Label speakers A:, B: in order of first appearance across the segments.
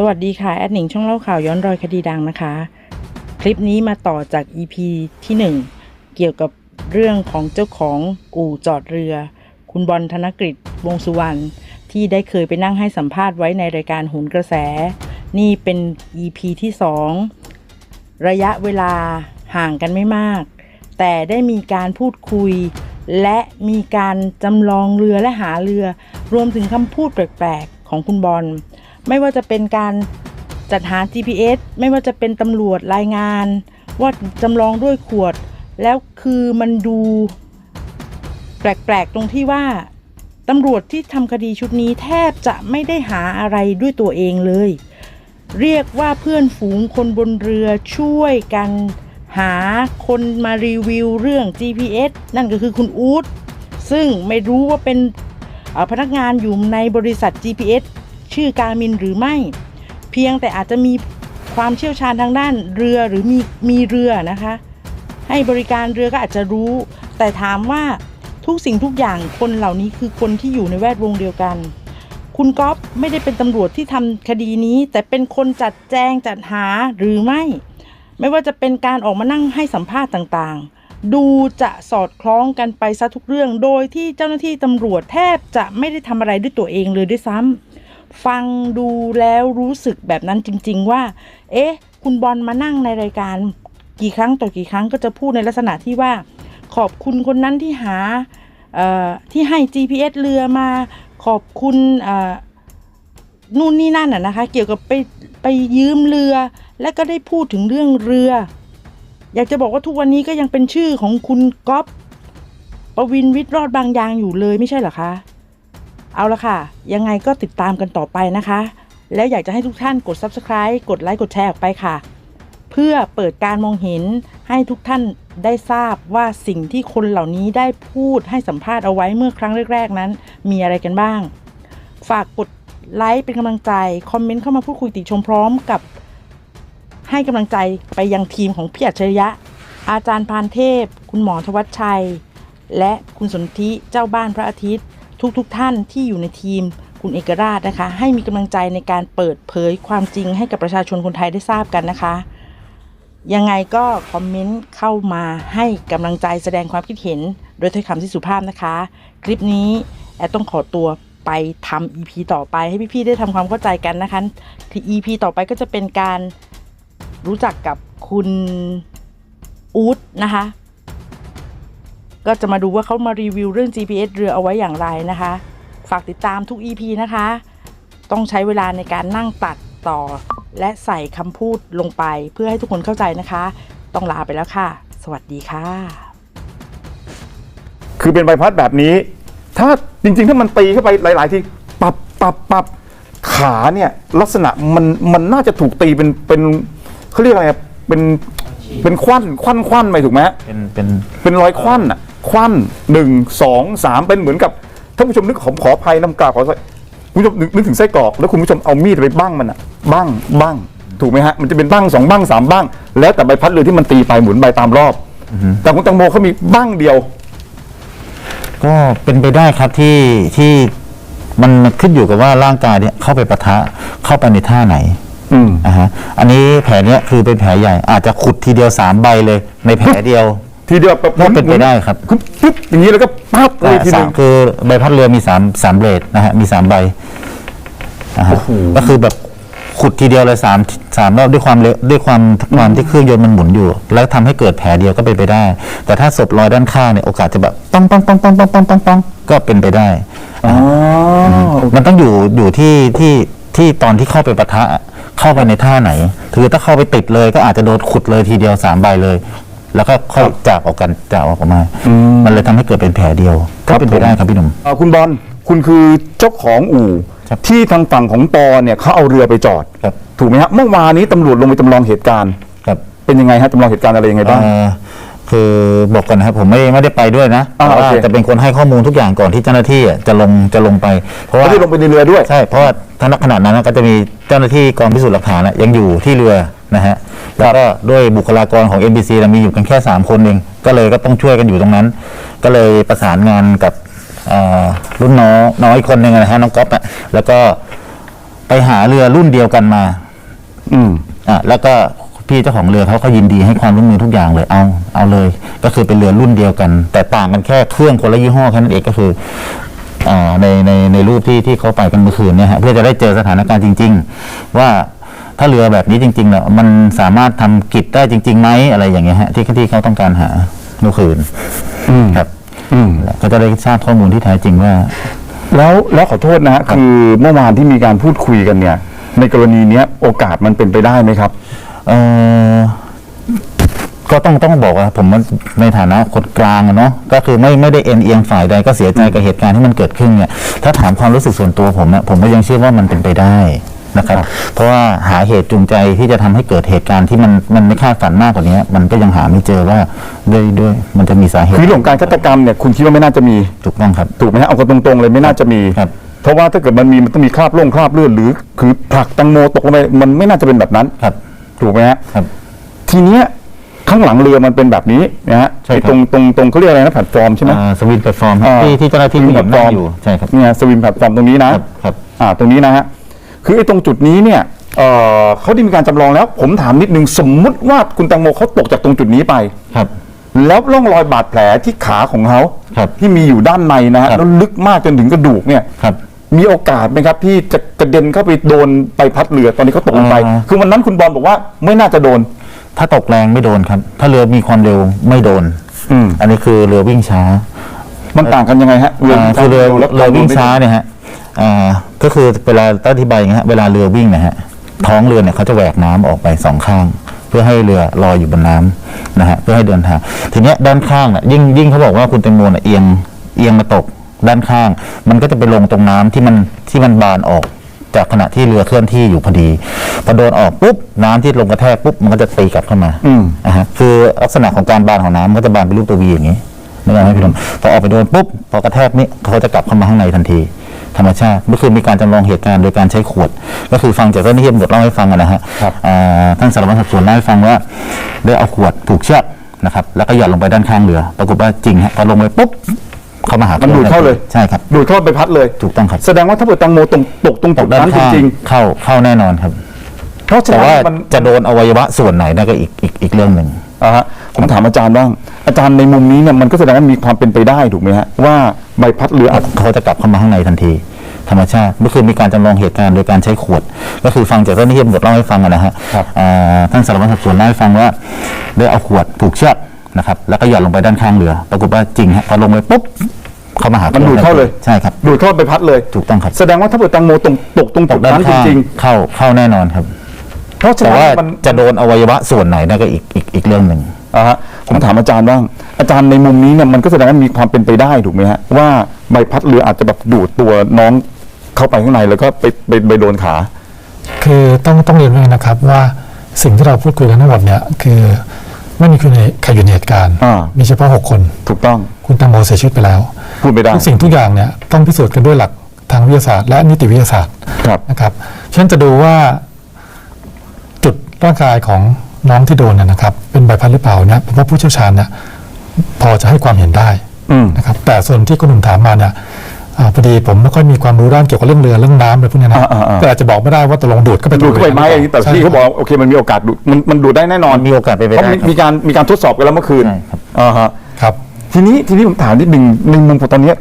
A: สวัสดีค่ะ แอดหนิงช่องเล่าข่าวย้อนรอยคดีดังนะคะ คลิปนี้มาต่อจาก EP ที่ 1 เกี่ยวกับเรื่องของเจ้าของอู่จอดเรือ คุณบอลธนกฤษวงสุวรรณที่ได้เคยไปนั่งให้สัมภาษณ์ไว้ในรายการหุนกระแส นี่เป็น EP ที่ 2 ระยะเวลาห่างกันไม่มาก แต่ได้มีการพูดคุย และมีการจำลองเรือและหาเรือ รวมถึงคำพูดแปลกๆของคุณบอล ไม่ว่าจะเป็นการจัดหา GPS ไม่ว่าจะเป็นตำรวจรายงาน ว่าจำลองด้วยขวด แล้วคือมันดูแปลกๆ ตรงที่ว่าตำรวจที่ทำคดีชุดนี้แทบจะไม่ได้หาอะไรด้วยตัวเองเลย เรียกว่าเพื่อนฝูงคนบนเรือช่วยกันหาคนมารีวิวเรื่อง GPS นั่นก็คือคุณอู๊ดซึ่งไม่รู้ว่าเป็นพนักงานอยู่ในบริษัท GPS ชื่อการมินหรือไม่ เพียงแต่อาจจะมีความเชี่ยวชาญทางด้านเรือหรือมีมีเรือนะคะ ให้บริการเรือก็อาจจะรู้ แต่ถามว่าทุกสิ่งทุกอย่างคนเหล่านี้คือคนที่อยู่ในแวดวงเดียวกัน คุณก๊อฟไม่ได้เป็นตำรวจที่ทำคดีนี้ แต่เป็นคนจัดแจงจัดหาหรือไม่ ไม่ว่าจะเป็นการออกมานั่งให้สัมภาษณ์ต่างๆ ดูจะสอดคล้องกันไปซะทุกเรื่อง โดยที่เจ้าหน้าที่ตำรวจแทบจะไม่ได้ทำอะไรด้วยตัวเองเลยด้วยซ้ำ ฟังดูแล้วรู้สึกแบบนั้นจริง ๆ ว่า เอ๊ะ คุณบอลมานั่งในรายการกี่ครั้งต่อกี่ครั้งก็จะพูดในลักษณะที่ว่า ขอบคุณคนนั้นที่หาที่ให้ GPS เรือมาขอบคุณนู่นนี่นั่นอะนะคะ เกี่ยวกับไปไปยืมเรือ และก็ได้พูดถึงเรื่องเรือ อยากจะบอกว่าทุกวันนี้ก็ยังเป็นชื่อของคุณก๊อฟปวินวิทย์รอดบางยางอยู่เลยไม่ใช่เหรอคะ เอาละค่ะ ยังไงก็ติดตามกันต่อไปนะคะ แล้วอยากจะให้ทุกท่านกด subscribe กดไลค์กดแชร์ออกไปค่ะ เพื่อเปิดการมองเห็นให้ทุกท่านได้ทราบว่าสิ่งที่คนเหล่านี้ได้พูดให้สัมภาษณ์เอาไว้เมื่อครั้งแรก ๆ นั้น มีอะไรกันบ้าง ฝากกดไลค์เป็นกำลังใจ คอมเมนต์เข้ามาพูดคุยติชมพร้อมกับ ให้กำลังใจไปยังทีมของพี่อัจฉริยะ อาจารย์พานเทพ คุณหมอทวัชชัย และคุณสนธิเจ้าบ้านพระอาทิตย์ ทุกๆทท่านที่อยู่ในทีมคุณเอกราชนะคะ ให้มีกำลังใจในการเปิดเผยความจริงให้กับประชาชนคนไทยได้ทราบกันนะคะ ยังไงก็คอมเมนต์เข้ามาให้กำลังใจแสดงความคิดเห็น โดยถ้อยคำที่สุภาพนะคะ คลิปนี้แอดต้องขอตัวไปทำ EP ต่อไปให้พี่ๆได้ทำความเข้าใจกันนะคะที่ EP ต่อไปก็จะเป็นการรู้จักกับคุณอู๊ดนะคะ ก็จะมาดูว่าเขามารีวิวเรื่อง GPS เรือเอาไว้อย่างไรนะคะ ฝากติดตามทุก EP นะคะ ต้องใช้เวลาในการนั่งตัดต่อ และใส่คำพูดลงไปเพื่อให้ทุกคนเข้าใจนะคะ ต้องลาไปแล้วค่ะ สวัสดีค่ะ
B: คือเป็นใบพัดแบบนี้ ถ้าจริงๆ ถ้ามันตีเข้าไปหลาย ๆ ที่ปับปับปับขาเนี่ยลักษณะมันมันน่าจะถูกตีเป็นเป็นเขาเรียกอะไรอะเป็นเป็นควันควันควันไปถูกไหมฮะ
C: เป็นเป็น
B: เป็นรอยควันอะ ควันหนึ่งสองสามเป็นเหมือนกับท่านผู้ชมนึกขอขออภัยน้ำกราบขออภัยคุณผู้ชมนึกนึกถึงไส้กรอกแล้วคุณผู้ชมเอามีดไปบ้างมันอะบ้างบ้างถูกไหมฮะมันจะเป็นบ้างสองบ้างสามบ้าง แล้วแต่ใบพัดเรือที่มันตีไปหมุนไปตามรอบ แต่คุณตังโมเขามีบ้างเดียว
C: ก็เป็นไปได้ครับที่ที่มันขึ้นอยู่กับว่าร่างกายเนี่ยเข้าไปปะทะเข้าไปในท่าไหน
B: อืม
C: อ่าฮะอันนี้แผลเนี้ยคือเป็นแผลใหญ่ อาจจะขุดทีเดียวสามใบเลย ในแผลเดียว
B: ทีเดียวแบบ
C: ก็เป็นไปได้ครับ
B: ปุ๊บปุ๊บอย่างนี้แล้วก็ปั๊บเล
C: แต่
B: ยทีห
C: สา
B: นึ
C: ม
B: ง
C: คือใบพัดเรือมีสามสามเบลดนะฮะมีสามใบอ่าฮะก็คือแบบขุดทีเดียวเลยสามสามรอบด้วยความเร็วด้วยความความที่เครื่องยนต์มันหมุนอยู่ แล้วทำให้เกิดแผลเดียวก็เป็นไปได้ แต่ถ้าศพลอยด้านข้างเนี่ยโอกาสจะแบบปังปังปังปังปังปังปังปังก็เป็นไปได้
B: อ๋อ
C: มันต้องอยู่อยู่ที่ที่ที่ตอนที่เข้าไปปะทะเข้าไปในท่าไหนคือถ้าเข้าไปติดเลยก็อาจจะโดนขุดเลยทีเดียวสามใบเลย แล้วก็ค่อยจากออกกันจากออกมา มันเลยทำให้เกิดเป็นแผลเดียวก็เป็นไปได้ครับพี่หนุ่ม
B: อ่าคุณบอลคุณคือเจ้าของอู่
C: ครับ
B: ที่ทางฝั่งของปอเนี่ยเขาเอาเรือไปจอด
C: ครับ
B: ถูกไหมฮะเมื่อวานนี้ตำรวจลงไปจำลองเหตุการณ์
C: ครับ
B: เป็นยังไงฮะจำลองเหตุการณ์อะไรยังไงบ้าง
C: เอ่อคือบอกก่อนนะครับผมไม่ไม่ได้ไปด้วยนะ
B: อ่า
C: แต่ว่า
B: โอเค
C: จะเป็นคนให้ข้อมูลทุกอย่างก่อนที่เจ้าหน้าที่อะจะลงจะลงไป เพราะว่า
B: เขาได้ลงไปในเรือด้วย
C: ใช่เพราะว่าถ้าณขณะนั้นก็จะมีเจ้าหน้าที่กองพิสูจน์หลักฐานน่ะยังอยู่ที่เรือ นะฮะแล้วก็ด้วยบุคลากรของ NBC น่ะมีอยู่กันแค่ 3 คนเอง ก็เลยก็ต้องช่วยกันอยู่ตรงนั้น ก็เลยประสานงานกับเอ่อรุ่นน้องน้องอีกคนหนึ่งนะฮะน้องก๊อฟอะแล้วก็ไปหาเรือรุ่นเดียวกันมา
B: อืม
C: อะแล้วก็พี่เจ้าของเรือเขาก็ยินดีให้ความร่วมมือทุกอย่างเลยเอาเอาเลย ก็คือเป็นเรือรุ่นเดียวกัน แต่ต่างกันแค่เครื่องคนละยี่ห้อแค่นั้นเองก็คืออ่าในในในรูปที่ที่เขาไปกันเมื่อคืนเนี่ยฮะเพื่อจะได้เจอสถานการณ์จริง ๆ ว่า ถ้าเรือแบบนี้จริงๆเนี่ยมันสามารถทำกิจได้จริงๆไหมอะไรอย่างเงี้ยฮะที่ที่เขาต้องการหาเมื่อคืน
B: อืม
C: ครับ
B: อืม
C: ก็จะได้ทราบข้อมูลที่แท้จริงว่า
B: แล้วแล้วขอโทษนะฮะคือเมื่อวานที่มีการพูดคุยกันเนี่ย ในกรณีเนี้ยโอกาสมันเป็นไปได้ไหมครับ
C: เออก็ต้องต้องบอกว่าผมมันในฐานะคนกลางอะเนาะก็คือไม่ไม่ได้เอ็นเอียงฝ่ายใดก็เสียใจกับเหตุการณ์ที่มันเกิดขึ้นเนี่ยถ้าถามความรู้สึกส่วนตัวผมเนี่ยผมก็ยังเชื่อว่ามันเป็นไปได้ นะครับ เพราะว่าหาเหตุจูงใจที่จะทำให้เกิดเหตุการณ์ที่มันมันไม่คาดฝันมากกว่านี้ มันก็ยังหาไม่เจอว่าด้วยด้วยมันจะมีสาเหตุ
B: คือเรื่องของการฆาตกรรมเนี่ยคุณคิดว่าไม่น่าจะมี
C: ถูกต้องครับ
B: ถูกไหมฮะเอากันตรงๆเลยไม่น่าจะมี
C: ครับ
B: เพราะว่าถ้าเกิดมันมีมันต้องมีคราบล่งคราบเลือดหรือ คือผลักแตังโมตกลงไปมันไม่น่าจะเป็นแบบนั้น
C: ครับ
B: ถูกไหมฮะ
C: ครับ
B: ทีเนี้ยข้างหลังเรือมันเป็นแบบนี้นะฮะ
C: ใช่ครับ
B: ไอ้ตรงตรงตรงเขาเรียกอะไรนะแพลตฟอร์มใช่ไหม
C: อ่าสวินแพลตฟอร์ม
B: อ่า
C: ที่ที่เจ้าหน้าที่ผู้หญิง
B: สวิ
C: นั่
B: น
C: ง
B: แพลตฟอร์ม
C: อยู่ใช่ครับ
B: เนี่ยสวิมแพลตฟอร์มตรงนี้นะครับ
C: ครับ
B: อ่าตรงนี้นะฮะ คือไอ้ตรงจุดนี้เนี่ยเอ่อเขาได้มีการจำลองแล้ว ผมถามนิดนึงสมมุติว่าคุณแตงโมเขาตกจากตรงจุดนี้ไป
C: ครับ
B: แล้วร่องรอยบาดแผลที่ขาของเขา
C: ครับ
B: ที่มีอยู่ด้านในนะฮะ
C: ครับ
B: แล้วลึกมากจนถึงกระดูกเนี่ย
C: ครับ
B: มีโอกาสไหมครับที่จะกระเด็นเข้าไปโดนใบพัดเรือตอนนี้เขาตกลงไป
C: อ่า
B: คือวันนั้นคุณบอลบอกว่าไม่น่าจะโดน
C: ถ้าตกแรงไม่โดนครับ ถ้าเรือมีความเร็วไม่โดน
B: อืม
C: อันนี้คือเรือวิ่งช้า
B: มันต่างกันยังไงฮะ
C: อ่าคือเรือ
B: แล้
C: เรือวิ่งช้าเนี่ยฮะ อ่าก็คือเวลาต้องอธิบายอย่างเงี้ยฮะเวลาเรือวิ่งนะฮะท้องเรือเนี่ยเขาจะแหวกน้ำออกไปสองข้าง เพื่อให้เรือลอยอยู่บนน้ำนะฮะเพื่อให้เดินทางทีเนี้ยด้านข้างน่ะยิ่งยิ่งเขาบอกว่าคุณแตงโมน่ะเอียงเอียงมาตกด้านข้าง มันก็จะไปลงตรงน้ำที่มันที่มันบานออกจากขณะที่เรือเคลื่อนที่อยู่พอดีพอโดนออกปุ๊บน้ำที่ลงกระแทกปุ๊บมันก็จะตีกลับเข้ามา
B: อืม
C: อ่าฮะคือลักษณะของการบานของน้ำมันก็จะบานเป็นรูปตัววีอย่างนี้นึกออกไหมพี่หนุ่มพอออกไปโดนปุ๊บพอกระแทกนี่เขาจะกลับเข้ามาข้างในทันที ธรรมชาติก็คือมีการจำลองเหตุการณ์โดยการใช้ขวด ก็คือฟังจากเจ้าหน้าที่ตำรวจเล่าให้ฟังอะนะฮะ
B: ครับ
C: อ่าท่านสารวัตรสอบสวนเล่าให้ฟังว่าได้เอาขวดผูกเชือกนะครับแล้วก็หย่อนลงไปด้านข้างเรือ ปรากฏว่าจริงฮะพอลงไปปุ๊บเขามาหา
B: มันดูดเข้าเลย
C: ใช่ครับ
B: ดูดเข้าไปพัดเลย
C: ถูกต้องครับ
B: แสดงว่าถ้าเกิดแตังโมตกตกตรง
C: ต
B: จุ
C: ก
B: ด
C: ด้าน
B: นั้นจ
C: ข้าง
B: ริง
C: เข้าเข้าแน่นอนครับ
B: ๆเพราะฉะ
C: แต่
B: นั้น
C: ว่า
B: มัน
C: จะโดนอวัยวะส่วนไหนนั่นก็อีกอีกอีกเรื่องหนึ่ง
B: อ่าฮะผมถามอาจารย์บ้างอาจารย์ในมุมนี้เนี่ยมันก็แสดงว่ามีความเป็นไปได้ถูกไหมฮะว่าใบพัดเรืออาจ
C: เขาจะกลับเข้ามาข้างในทันที ธรรมชาติก็คือมีการจำลองเหตุการณ์โดยการใช้ขวด ก็คือฟังจากเจ้าหน้าที่ตำรวจเล่าให้ฟังอะนะฮะ
B: ครับ
C: อ่าท่านสารวัตรสอบสวนเล่าให้ฟังว่าได้เอาขวดผูกเชือกนะครับ แล้วก็หย่อนลงไปด้านข้างเรือ ปรากฏว่าจริงฮะพอลงไปปุ๊บเขามาหา
B: มั
C: มัน
B: ดูดเข้าเลย
C: ใช่ครับ
B: ดูดเข้าไปพัดเลย
C: ถูกต้องครับ
B: แสดงว่าถ้าเกิดแตังโมตกตกตรง
C: ต
B: จุ
C: ก
B: ด
C: ด้าน
B: นั้นจ
C: ข้าง
B: ริง
C: เข้าเข้าแน่นอนครับ
B: ๆเพราะฉะ
C: แต่
B: นั้น
C: ว่า
B: มัน
C: จะโดนอวัยวะส่วนไหนนั่นก็อีกอีกอีกเรื่องหนึ่ง
B: อ่าฮะผมถามอาจารย์บ้างอาจารย์ในมุมนี้เนี่ยมันก็แสดงว่ามีความเป็นไปได้ถูกไหมฮะว่าใบพัดเรืออาจจะแบบดูดตัวน้อง เข้าไปข้างในแล้วก็ไปไปไปโดนขา
D: คือต้องต้องเรียนไว้นะครับว่าสิ่งที่เราพูดคุยกันทั้งหมดเนี่ยคือไม่มีใครในใครอยู่ในเหตุการณ์
B: อ่า
D: มีเฉพาะ 6 คน
B: ถูกต้อง
D: คุณตังโมเสียชีวิตไปแล้ว
B: พูดไม่ได้
D: ทุกสิ่งทุกอย่างเนี่ยต้องพิสูจน์กันด้วยหลักทางวิทยาศาสตร์ และนิติวิทยาศาสตร์
B: ครับ
D: นะครับฉะนั้นจะดูว่าจุดร่างกายของน้องที่โดนเนยนะครับ เป็นใบพัดหรือเปล่าเนี่ยผมว่าผู้เชี่ยวชาญเนี่ยพอจะให้ความเห็นได้
B: อืม
D: นะครับแต่ส่วนที่คุณหนุ่มถามมาเนี่ยอ่า พอดีผมไม่ค่อยมีความรู้ด้านเกี่ยวกับเรื่องเรือเรื่องน้ำอะไรพวกเนี้ยนะ
B: อ่าอ่าอ่า
D: ก็อาจจะบอกไม่ได้ว่าตกลงดูดเข้าไป
B: ดูดเข้าไปไหมอันนี้แต่
D: ใช่
B: ที่เขาบอกว่าโอเคมันมีโอกาสดูดมันมันดูดได้แน่นอน
C: มีโอกาสเป็นไป
B: เพราะ
C: ได้
B: มี
C: ครับ
B: มีการมีการทดสอบกันแล้วเมื่อคืน
C: ใช่ครับ
B: อ่าฮะ
D: ครับ
B: ทีนี้ทีนี้ผมถามนิดนึงในมุมของตอนเนี้ย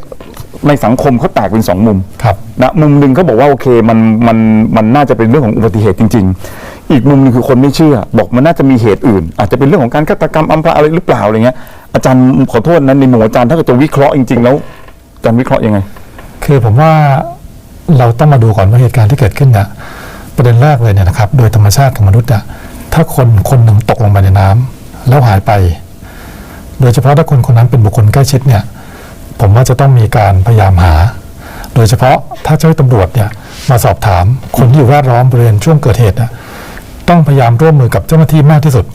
B: ในสังคมเขาแตกเป็นสองมุม
D: ครับ
B: นะมุมหนึ่งเขาบอกว่าโอเคมันมันมันน่าจะเป็นเรื่องของอุบัติเหตุจริง ๆ อีกมุมหนึงคือคนไม่เชื่อ บอกมันน่าจะมีเหตุอื่น อาจจะเป็นเรื่องของการฆาตกรรมอำพรางอะไรหรือเปล่าอะไรเงี้ยอาจารย์ขอโทษนะในมุมอาจารย์ถ้าเกิดจะวิเคราะห์จริง ๆ แล้วอาจารย์วิเคราะห์ยังไง
D: คือผมว่าเราต้องมาดูก่อนว่าเหตุการณ์ที่เกิดขึ้นเนี่ยประเด็นแรกเลยเนี่ยนะครับโดยธรรมชาติของมนุษย์อะถ้าคนคนหนึ่งตกลงไปในน้ำแล้วหายไป โดยเฉพาะถ้าคนคนนั้นเป็นบุคคลใกล้ชิดเนี่ยผมว่าจะต้องมีการพยายามหา โดยเฉพาะถ้าเจ้าหน้าที่ตำรวจเนี่ยมาสอบถามคนที่อยู่แวดล้อมบริเวณช่วงเกิดเหตุอะต้องพยายามร่วมมือกับเจ้าหน้าที่มากที่สุด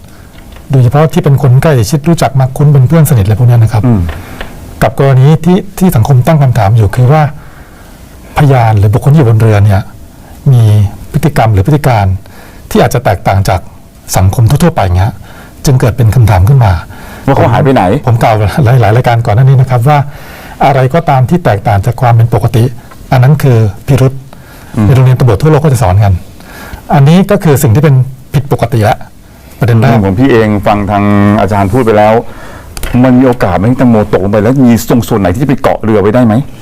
D: โดยเฉพาะที่เป็นคนใกล้ชิดรู้จักมากคุ้นเป็นเพื่อนสนิทอะไรพวกเนี้ยนะครับ
B: อืม
D: กับกรณีที่ที่สังคมตั้งคำถามอยู่คือว่า พยานหรือบุคคลที่อยู่บนเรือเนี่ยมีพฤติกรรมหรือพฤติการที่อาจจะแตกต่างจากสังคมทั่วๆไปเงี้ยจึงเกิดเป็นคำถามขึ้นมา
B: ว่าเขาหายไปไหน
D: ผมกล่าวหลายหลายๆรายการก่อนหน้านี้นะครับว่าอะไรก็ตามที่แตกต่างจากความเป็นปกติ อันนั้นคือพิรุษในโรงเรียนตำรวจทั่วโลกก็จะสอนกัน อันนี้ก็คือสิ่งที่เป็นผิดปกติละประเด็นแรก
B: ผมพี่เองฟังทางอาจารย์พูดไปแล้ว มันมีโอกาสไหมที่แตังโมตกลงไปแล้วมีตรงส่วนไหนที่จะไปเกาะเรือไว้ได้ไหม
C: เอ่อ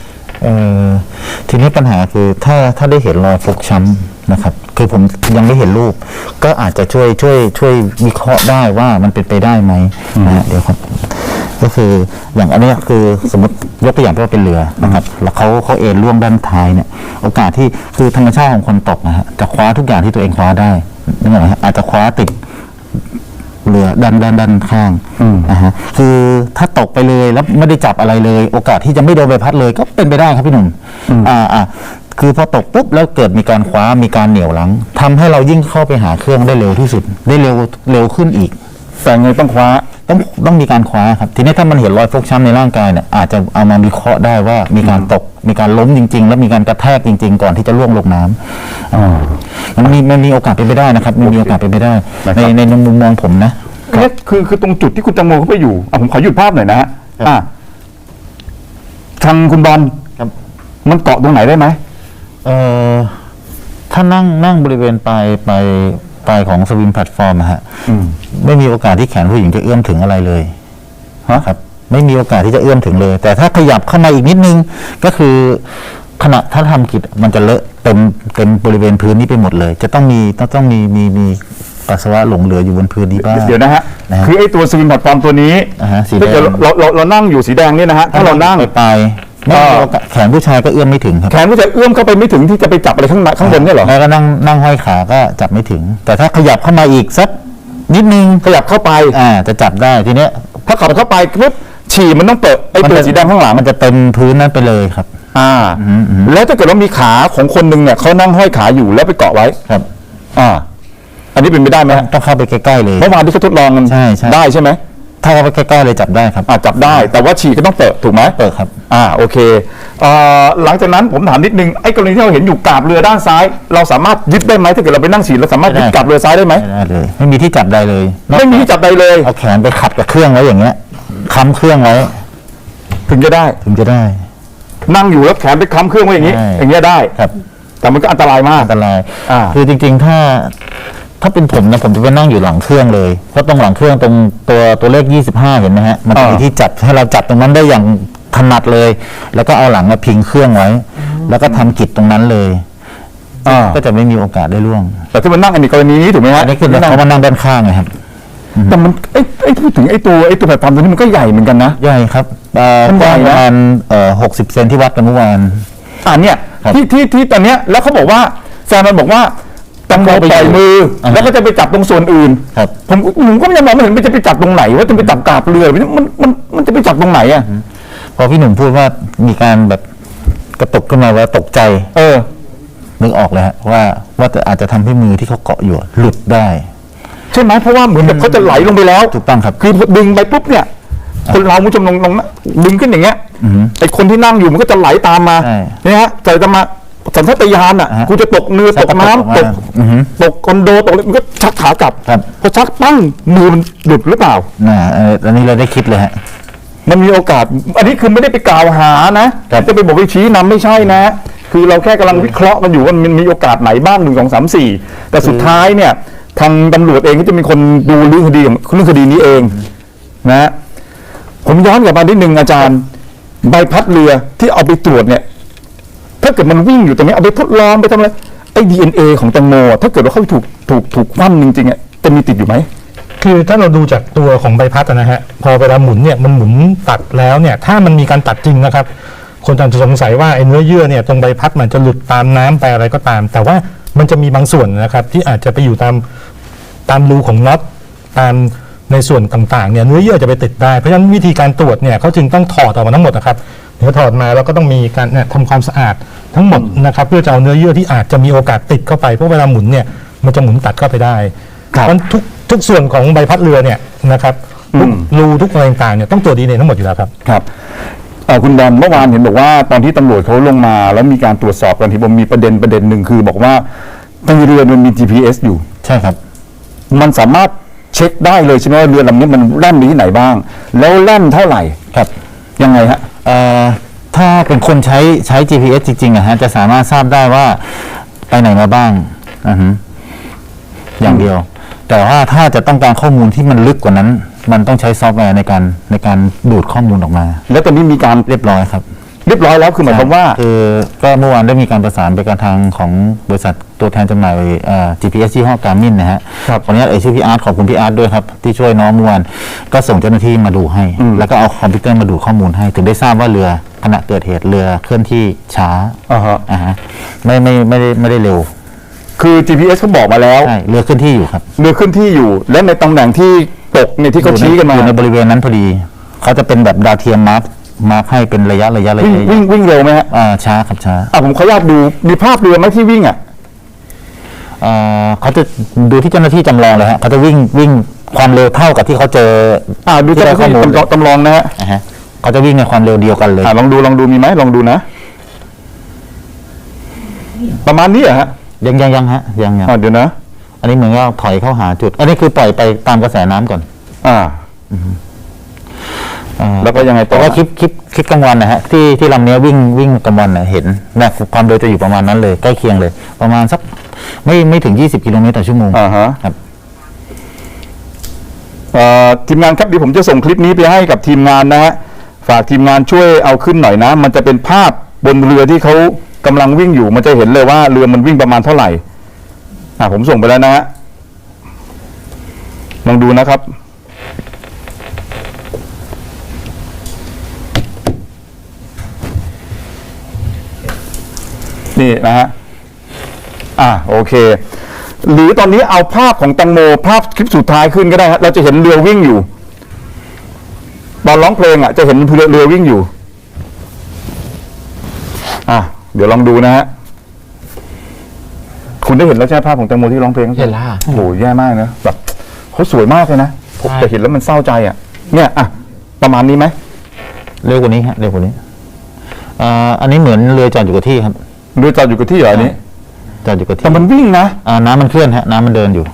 C: ทีนี้ปัญหาคือถ้าถ้าได้เห็นรอยฟกช้ำนะครับ คือผมยังไม่เห็นรูป ก็อาจจะช่วยช่วยช่วยวิเคราะห์ได้ว่ามันเป็นไปได้ไหมนะฮะเดี๋ยวครับ ก็คืออย่างอันเนี้ยคือสมมติยกตัวอย่างว่าเป็นเรือนะครับ แล้วเขาเขาเอ็นล่วงด้านท้ายเนี่ย โอกาสที่คือธรรมชาติของคนตกนะฮะจะคว้าทุกอย่างที่ตัวเองคว้าได้นึกออกไหมฮะอาจจะคว้าติด เรือด้านด้านด้านข้างนะฮะคือถ้าตกไปเลยแล้วไม่ได้จับอะไรเลย โอกาสที่จะไม่โดนใบพัดเลยก็เป็นไปได้ครับพี่หนุ่มอ่าอ่าคือพอตกปุ๊บแล้วเกิดมีการคว้ามีการเหนี่ยวหลังทำให้เรายิ่งเข้าไปหาเครื่องได้เร็วที่สุด ได้เร็วเร็วขึ้นอีก
B: แต่ไงต้องคว้า
C: ต้องต้องมีการคว้าครับ ทีนี้ถ้ามันเห็นรอยฟกช้ำในร่างกายเนี่ยอาจจะเอามาวิเคราะห์ได้ว่ามีการตกมีการล้มจริง ๆ แล้วมีการกระแทกจริง ๆ ก่อนที่จะล่วงลงน้ำอ่ามันมีมันมีโอกาสเป็นไปได้นะครับมันมีโอกาสเป็นไปได้
B: นะค
C: ใน
B: รับ
C: ในมุมมองผมนะ
B: เนี่ยคือคือตรงจุดที่คุณแตังโมเขาไปอยู่อะผมขอหยุดภาพหน่อยนะฮะ
C: ครับ
B: อะทางคุณบอล
C: ครับ
B: มันเกาะตรงไหนได้ไหม
C: เอ่อถ้านั่งนั่งบริเวณปลายปลาย ปลายของสวิมแพลตฟอร์มอะฮะ
B: อืม
C: ไม่มีโอกาสที่แขนผู้หญิงจะเอื้อมถึงอะไรเลย
B: ฮะ
C: ครับ ไม่มีโอกาสที่จะเอื้อมถึงเลย แต่ถ้าขยับเข้ามาอีกนิดนึง ก็คือขณะถ้าทำกิจมันจะเลอะเต็มเต็มบริเวณพื้นนี้ไปหมดเลย จะต้องมีต้องต้องมีมีมีปัสสาวะหลงเหลืออยู่บนพื้นนี้บ้าง
B: เดี๋ยวนะฮะ
C: นะฮะ
B: คือไอ้ตัวสวิมแพลตฟอร์มตัวนี้
C: อ่าฮะสีแดง
B: ถ้าเกิดเราเราเรานั่งอยู่สีแดงเนี่ยนะฮะ ถ้าเรานั่ง
C: ไปปลายไม่มีโอ กาสแขนผู้ชายก็เอื้อมไม่ถึงครับ
B: แขนก็จะเอื้อมเข้าไปไม่ถึงที่จะไปจับอะไรข้างในข้างบนเนี่ยเหรอ
C: แล้วก็นั่งนั่งห้อยขาก็จับไม่ถึง แต่ถ้าขยับเข้ามาอีกสักนิดนึง
B: ขยับเข้าไป
C: อ่าจะจับได้ทีเนี้ย
B: ถ้าขับเข้าไปปุ๊บฉี่มันต้องเปิดไอ้ตัว
C: จะ
B: สีแดงข้างหลัง
C: มันจะเต็มพื้นนั้นไปเลยครับ
B: อ่า แล้วถ้าเกิดว่ามีขาของคนหนึ่งเนี่ยเขานั่งห้อยขาอยู่แล้วไปเกาะไว้
C: ครับ
B: อ่า อันนี้เป็นไปได้ไหมฮะ
C: ต้องเข้าไปใกล้ๆเลย
B: เมื่อวานที่เขาทดลองกัน
C: ใช่ใช่
B: ได้ใช่ไหม
C: ถ้าเข้าไปใกล้ๆเลยจับได้ครับ
B: อ่าจับได้แต่ว่าฉี่ก็ต้องเปิดถูกไหม
C: เปิดครับ
B: อ่าโอเคเอ่อหลังจากนั้นผมถามนิดนึงไอ้กรณีที่เราเห็นอยู่กาบเรือด้านซ้าย เราสามารถยึดได้ไหมถ้าเกิดเราไปนั่งฉี่เราสามารถยึด
C: ไม่ได้
B: กาบเรือซ้ายได้ไหม
C: ไม่ได้เลย ไม่มีที่จับได้เลย
B: ไม่มีที่จับใดเลย
C: เอาแขนไปขัดกับเครื่องไว้อย่างเงี้ยค้ำเครื่องไว้
B: ถึงจะได้
C: ถึงจะได้
B: นั่งอยู่แล้วแขนไปค้ำเครื่องไว้อย่างนี้
C: ใช่
B: อย่างเงี้ยได้
C: ครับ
B: แต่มันก็อันตรายมาก
C: อันตราย
B: อ่า
C: คือจริง ๆ ถ้า ถ้าเป็นผมนะผมจะไปนั่งอยู่หลังเครื่องเลยเพราะตรงหลังเครื่องตรงตัวตัวเลข 25 เห็นไหมฮะมันจะมีที่จับให้เราจับตรงนั้นได้อย่างถนัดเลย แล้วก็เอาหลังมาพิงเครื่องไว้ แล้วก็ทำกิจตรงนั้นเลย
B: อ่า
C: ก็จะไม่มีโอกาสได้ล่วง
B: แต่ที่มันนั่งอันนี้กรณีนี้ถูกไหมฮะ
C: อันนี้คือ
B: ที่นั่ง
C: เขามานั่งด้านข้างไงครับ
B: แต่มันไอ้ไอ้พูดถึงไอ้ตัวไอ้ตัวแพลตฟอร์มตัวนี้มันก็ใหญ่เหมือนกันนะ
C: ใหญ่ครับเอ่อ
B: มัน
C: ก
B: ใหญ่
C: ว้าง
B: นะ
C: ประมาณเอ่อหกสิบเซนที่วัดกันเมื่อวาน
B: อ่าเนี่ย
C: ครับ
B: ที่ที่ที่ตอนเนี้ยแล้วเขาบอกว่าแซมมันบอกว่า แตังโม
C: ไป
B: ปล่อย
C: อยู่
B: มืออาแล้วก็จะไปจับตรงส่วนอื่น
C: ครับ
B: ผมผมก็ยังมองไม่เห็นมันจะไปจับตรงไหน ว่าจะไปจับกาบเรือมันมันมันมันจะไปจับตรงไหนอะ
C: พอพี่หนุ่มพูดว่ามีการแบบกระตุกขึ้นมาว่าตกใจ
B: เออ
C: นึกออกเลยฮะว่าว่าจะอาจจะทำให้มือที่เขาเกาะอยู่หลุดได้
B: ใช่ไหมเพราะว่าเหมือนกับเขาจะไหลลงไปแล้ว
C: ถูกต้องครับ
B: คือดึงไปปุ๊บเนี่ย คนเราคุณผู้ชมลองลองนะดึงขึ้นอย่างเงี้ยไอคนที่นั่งอยู่มันก็จะไหลตามมา
C: ใช่
B: เนี่ยฮะแต่จะมา สัญชาตญาณอะ
C: อ่าฮะ
B: กูจะตกเรือ
C: ใช่
B: ตกน้ำ
C: ต
B: ต
C: ก
B: ก
C: มาอือฮึ
B: ตกคอนโดตกอะไรมันก็ชักขากลับ
C: ครับ
B: พอชักปั้งมือมันหลุดหรือเปล่า
C: น่ะเอ่ออันนี้เราได้คิดเลยฮะ
B: มันมีโอกาส อันนี้คือไม่ได้ไปกล่าวหานะครับ จะไปบอกไปชี้นำไม่ใช่นะ คือเราแค่กำลังวิเคราะห์กันอยู่ว่ามันมีโอกาสไหนบ้างหนึ่งสองสามสี่แต่สุดท้ายเนี่ย ทางตำรวจเองก็จะมีคนดูเรื่องคดีของเรื่องคดีนี้เองนะผมย้อนกลับมานิดนึงอาจารย์ ใบพัดเรือที่เอาไปตรวจเนี่ย ถ้าเกิดมันวิ่งอยู่ตรงนี้เอาไปทดลองไปทำอะไรไอ้ดีเอ็นเอของแตงโมถ้าเกิดว่าเขาถูกถูกถูกคว่ำจริงๆอะจะมีติดอยู่ไหม
D: คือถ้าเราดูจากตัวของใบพัดนะฮะพอเวลาหมุนเนี่ยมันหมุนตัดแล้วเนี่ยถ้ามันมีการตัดจริงนะครับ คนอาจจะสงสัยว่าไอ้เนื้อเยื่อเนี่ยตรงใบพัดมันจะหลุดตามน้ำไปอะไรก็ตาม แต่ว่ามันจะมีบางส่วนนะครับ ที่อาจจะไปอยู่ตามตามรูของน็อตตามในส่วนต่างๆเนี่ยเนื้อเยื่อจะไปติดได้เพราะฉะนั้นวิธีการตรวจเนี่ยเขาจึงต้องถอดออกมาทั้งหมดนะครับ เดี๋ยวถอดมาแล้วก็ต้องมีการเนี่ยทำความสะอาดทั้งหมดนะครับ เพื่อจะเอาเนื้อเยื่อที่อาจจะมีโอกาสติดเข้าไปเพราะเวลาหมุนเนี่ยมันจะหมุนตัดเข้าไปได้
B: ครับ
D: เพราะฉะนั้นทุกทุกส่วนของใบพัดเรือเนี่ยนะครับทุก
B: อืม
D: รูทุกอะไรต่างๆเนี่ยต้องตรวจดีเนทั้งหมดอยู่แล้วครับ
B: ครับเอ่อคุณบอลเมื่อวานเห็นบอกว่าตอนที่ตำรวจเขาลงมา แล้วมีการตรวจสอบกันที่ผมมีประเด็นประเด็นหนึ่งคือ บอกว่าในเรือมันมี GPS อยู่
C: ใช่ครับ
B: มันสามารถเช็คได้เลยใช่ไหมว่าเรือลำนี้มันแล่นไปที่ไหนบ้าง แล้วแล่นเท่าไหร่
C: ครับ
B: ยังไงฮะ
C: เอ่อ ถ้าเป็นคนใช้ใช้ GPS จริงๆอะฮะจะสามารถทราบได้ว่าไปไหนมาบ้างอือฮึอย่างเดียว แต่ว่าถ้าจะต้องการข้อมูลที่มันลึกกว่านั้น มันต้องใช้ซอฟต์แวร์ในการในการดูดข้อมูลออกมา
B: แล้วตอนนี้มีการ
C: เรียบร้อยครับ
B: เรียบร้อยแล้วคือหมายความว่า
C: คือก็เมื่อวานได้มีการประสานไปกับทางของบริษัทตัวแทนจำหน่ายเอ่อ GPS ยี่ห้อการมินนะฮะ
B: ครับ
C: ขออนุญาตเอ่ยชื่อพี่อาร์ตขอบคุณพี่อาร์ตด้วยครับ ที่ช่วยน้องเมื่อวานก็ส่งเจ้าหน้าที่มาดูให้
B: อืม
C: แล้วก็เอาคอมพิวเตอร์มาดูข้อมูลให้ ถึงได้ทราบว่าเรือขณะเกิดเหตุเรือเคลื่อนที่ช้า
B: อ่าฮะ
C: อ่าฮะไม่ไม่ไม่ได้ไม่ได้เร็ว
B: คือ GPS เขาบอกมาแล้ว
C: ใช่เรือเคลื่อนที่อยู่ครับ
B: เรือขึ้นที่อยู่ และในตำแหน่งที่ตกเนี่ยที่เขาชี้กันมา
C: อยู่ในบริเวณนั้นพอดีเขาจะเป็นแบบดาวเทียมมาร์ค มาร์คให้เป็นระยะระยะระ
B: วิ่ง
C: ยะ
B: วิ่งวิ่งเร็วไหมฮะ
C: อ่าช้าครับช้า
B: อะผมขออนุญาตดูมีภาพเรือไหมที่วิ่งอะ
C: เอ่อเขาจะดูที่เจ้าหน้าที่จำลองเลยฮะเขาจะวิ่งวิ่งความเร็วเท่ากับที่เขาเจอ
B: อ่าดู
C: ที่
B: เจ้าห
C: ได้
B: น้า
C: ข้อ
B: ที่
C: มูล
B: จำลองจำลองนะฮะ
C: นะฮะเขาจะวิ่งในความเร็วเดียวกันเลย
B: อ่าลองดูลองดูมีไหมลองดูนะ ประมาณนี้เหรอฮะ
C: ยังยังยังฮะยังยัง
B: อ่าเดี๋ยวนะ
C: อันนี้เหมือนกับถอยเข้าหาจุด อันนี้คือปล่อยไปตามกระแสน้ำก่อน
B: อ่า
C: อ่า
B: แล้วก็ยังไงต่
C: แต่
B: อ
C: ว่าคลิปคลิปคลิปกลางวันนะฮะที่ที่ลำเนี้ยวิ่งวิ่งกลางวันนะเห็นนะความเร็วจะอยู่ประมาณนั้นเลยใกล้เคียงเลย ประมาณสักไม่ไม่ถึง 20 กิโลเมตรต่อชั่วโมง
B: อ่าฮะ
C: ครับ
B: เอ่อทีมงานครับเดี๋ยวผมจะส่งคลิปนี้ไปให้กับทีมงานนะฮะฝากทีมงานช่วยเอาขึ้นหน่อยนะ มันจะเป็นภาพบนเรือที่เขากำลังวิ่งอยู่ มันจะเห็นเลยว่าเรือมันวิ่งประมาณเท่าไหร่อ่าผมส่งไปแล้วนะฮะลองดูนะครับ นี่นะฮะอ่าโอเค หรือตอนนี้เอาภาพของแตังโมภาพคลิปสุดท้ายขึ้นก็ได้ฮะเราจะเห็นเรือวิ่งอยู่ ตอนร้องเพลงอะ จะเห็นเรือเรือวิ่งอยู่ อะเดี๋ยวลองดูนะฮะคุณได้เห็นแล้วใช่ไหมภาพของแตงโมที่ร้องเพลง
C: เห็นแล้ว
B: โอ้โหแย่มากนะแบบเขาสวยมากเลยนะผม
C: ใช่
B: แต่เห็นแล้วมันเศร้าใจอะ เนี่ยอะประมาณนี้ไหม
C: เร็วกว่านี้ฮะเร็วกว่านี้อ่าอันนี้เหมือนเรือจอดอยู่กับที่ครับ
B: เรือจอดอยู่กับที่เหรออันนี้
C: จอดอยู่กับที่
B: แต่มันวิ่งนะ
C: อ่าน้ำมันเคลื่อนฮะน้ำมันเดินอยู่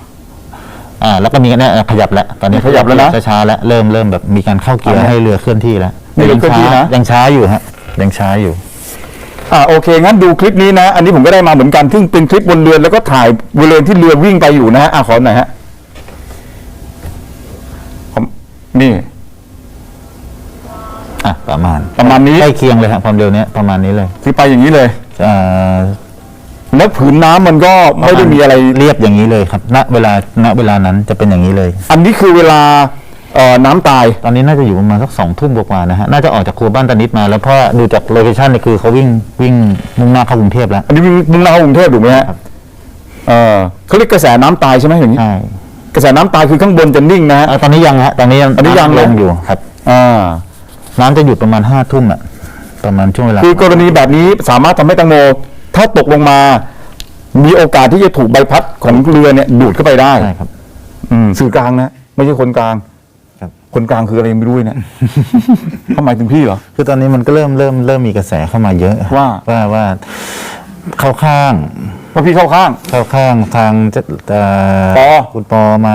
C: อ่า แล้วก็มีเนี่ยขยับแล้วตอนนี้
B: ขยับแล้วนะ
C: ช้าๆแล้วเริ่มเริ่มแบบมีการเข้าเกียร์
B: อันเนี้ย
C: ให้เรือเคลื่อนที่แล้ว
B: นี่เรือเคลื่อนที่นะ
C: ยังช้าอยู่ฮะยังช้าอยู่
B: อ่าโอเคงั้นดูคลิปนี้นะ อันนี้ผมก็ได้มาเหมือนกันซึ่งเป็นคลิปบนเรือแล้วก็ถ่ายบริเวณที่เรือวิ่งไปอยู่นะฮะอะขอหน่อยฮะผมนี่
C: อะประมาณ
B: ประมาณนี้
C: ใกล้เคียงเลยครับความเร็วเนี้ยประมาณนี้เลย
B: คือไปอย่างนี้เลย
C: อ่า
B: แล้วผืนน้ำมันก็ไม่ได้มีอะไร
C: เรียบอย่างนี้เลยครับ ณ เวลา ณ เวลานั้นจะเป็นอย่างนี้เลย
B: อันนี้คือเวลาเอ่อน้ำตาย
C: ตอนนี้น่าจะอยู่ประมาณสักสองทุ่มกว่าๆนะฮะ น่าจะออกจากครัวบ้านตานิดมา แล้วเพราะดูจากโลเคชั่นนี่คือเขาวิ่งวิ่งมุ่งหน้าเข้ากรุงเทพแล้ว
B: อันนี้มุ่งหน้าเข้ากรุงเทพถูกไหมฮะ
C: ครับ
B: เออเขาเรียกกระแสน้ำตายใช่ไหมอย่างนี้
C: ใช่
B: กระแสน้ำตายคือข้างบนจะนิ่งนะฮะ
C: อ่าตอนนี้ยังฮะ ตอนนี้ยัง
B: อันนี้ยังำ
C: ลง
B: นะ
C: อยู่ครับ
B: อ่า
C: น้ำจะหยุดประมาณห้าทุ่มอะ ประมาณช่วงเวลา
B: คือกรณีแบบนี้สามารถทำให้แตังโม ถ้าตกลงมา มีโอกาสที่จะถูกใบพัดของเรือเนี่ยดูดเข้าไปได้
C: ใช่ครับ
B: อืมสื่อกลางนะไม่ใช่คนกลาง
C: ครับ
B: คนกลางคืออะไรไม่รู้เนี่ยทำไมายถึงพี่เหรอ
C: คือตอนนี้มันก็เริ่มเริ่มเริ่มมีกระแสเข้ามาเยอะ
B: ว่า
C: ว่าว่าเข้าข้าง
B: ว่าพี่เข้าข้าง
C: เข้าข้างทางจะเอ่อ
B: ปอ
C: คุณปอไหม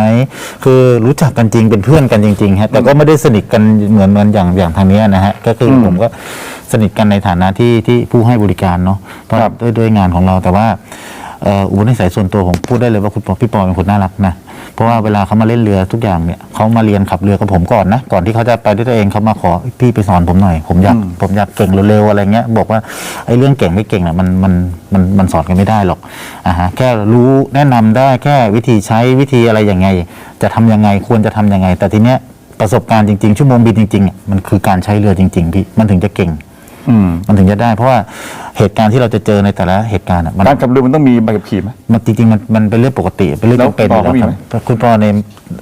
C: คือรู้จักกันจริงเป็นเพื่อนกันจริงๆฮะแต่ก็ไม่ได้สนิทกันเหมือนเหมือนอย่างอย่างทางเนี้ยนะฮะก็คืออ
B: ม
C: ผมก็สนิทกันในฐานะที่ที่ผู้ให้บริการเนาะเพราะ
B: ครับ
C: ด้วยด้วยงานของเราแต่ว่าเอ่ออุปนิสัยส่วนตัวผมพูดได้เลยว่าคุณปอพี่ปอเป็นคนน่ารักนะ เพราะว่าเวลาเขามาเล่นเรือทุกอย่างเนี่ยเขามาเรียนขับเรือกับผมก่อนนะ ก่อนที่เขาจะไปด้วยตัวเองเขามาขอพี่ไปสอนผมหน่อย ผมอยาก
B: อืม
C: ผมอยากเก่งเร็วๆอะไรเงี้ย บอกว่าไอ้เรื่องเก่งไม่เก่งน่ะมันมันมันมันสอนกันไม่ได้หรอกอ่าฮะแค่รู้แนะนำได้แค่วิธีใช้วิธีอะไรยังไง จะทำยังไงควรจะทำยังไง แต่ทีเนี้ยประสบการณ์จริงๆชั่วโมงบินจริงๆอะมันคือการใช้เรือจริงๆพี่มันถึงจะเก่ง
B: อืม
C: มันถึงจะได้ เพราะว่าเหตุการณ์ที่เราจะเจอในแต่ละเหตุการณ์อะมัน
B: การขับเรือมันต้องมีใบขับขี่ไหม
C: มันจริงๆมันมันเป็นเรื่องปกติเป็นเรื่อง
B: แล้ว
C: จำเป็นอยู่
B: ปอเขามี
C: แล้ว
B: ไหม
C: ครับคุณปอใน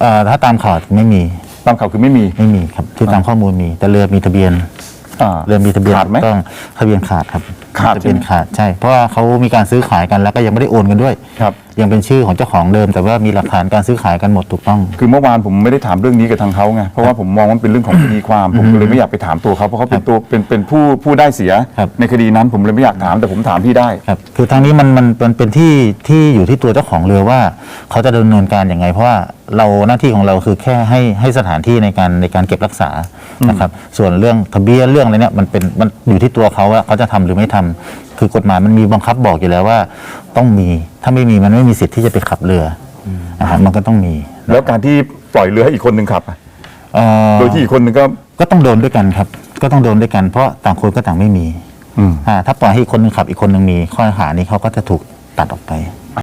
C: เอ่อถ้าตามข่าวไม่มี
B: ตามข่าวคือไม่มี
C: ไม่มีครับที่ตามข้อมูลมี แต่เรือมีทะเบียน
B: อ่า
C: เรือมีทะเบียน
B: ขาดไหม
C: ถูกต้องทะเบียนขาดครับ
B: ขาด
C: ทะเบียน
B: ใช่ไหม
C: ขาดใช่ เพราะว่าเขามีการซื้อขายกันแล้วก็ยังไม่ได้โอนกันด้วย
B: ครับ
C: ยังเป็นชื่อของเจ้าของเดิม แต่ว่ามีหลักฐานการซื้อขายกันหมดถูกต้อง
B: คือเมื่อวานผมไม่ได้ถามเรื่องนี้กับทางเขาไงเพราะว่าผมมองว่ามันเป็นเรื่องของคดีความ ผมก็เลยไม่อยากไปถามตัวเขาเพราะเขาเป็นตัวเป็นเป็นผู้ผู้ได้เสีย
C: ครับ
B: ในคดีนั้นผมเลยไม่อยากถามแต่ผมถามพี่ได้
C: ครับคือทางนี้มันมันมันเป็นที่ที่อยู่ที่ตัวเจ้าของเรือว่า เขาจะดำเนินการยังไง เพราะว่าเราหน้าที่ของเราคือแค่ให้ให้สถานที่ในการในการเก็บรักษานะครับส่วนเรื่องทะเบียนเรื่องอะไรเนี่ยมันเป็นมันอยู่ที่ตัวเขาว่าเขาจะทำหรือไม่ทำคือกฎหมายมันมีบังคับบอกอยู่แล้วว่า ต้องมีถ้าไม่มีมันไม่มีสิทธิ์ที่จะไปขับเรืออนะฮะมันก็ต้องมี
B: แล้วการที่ปล่อยเรือให้อีกคนหนึ่งขับอะ
C: เอ่อ
B: โดยที่อีกคนหนึ่งก็
C: ก็ต้องโดนด้วยกันครับ ก็ต้องโดนด้วยกันเพราะต่างคนก็ต่างไม่มี
B: อืม
C: อ่าถ้าปล่อยให้อีกคนหนึงขับอีกคนหนึ่งมีข้อหานี้เขาก็จะถูกตัดออกไป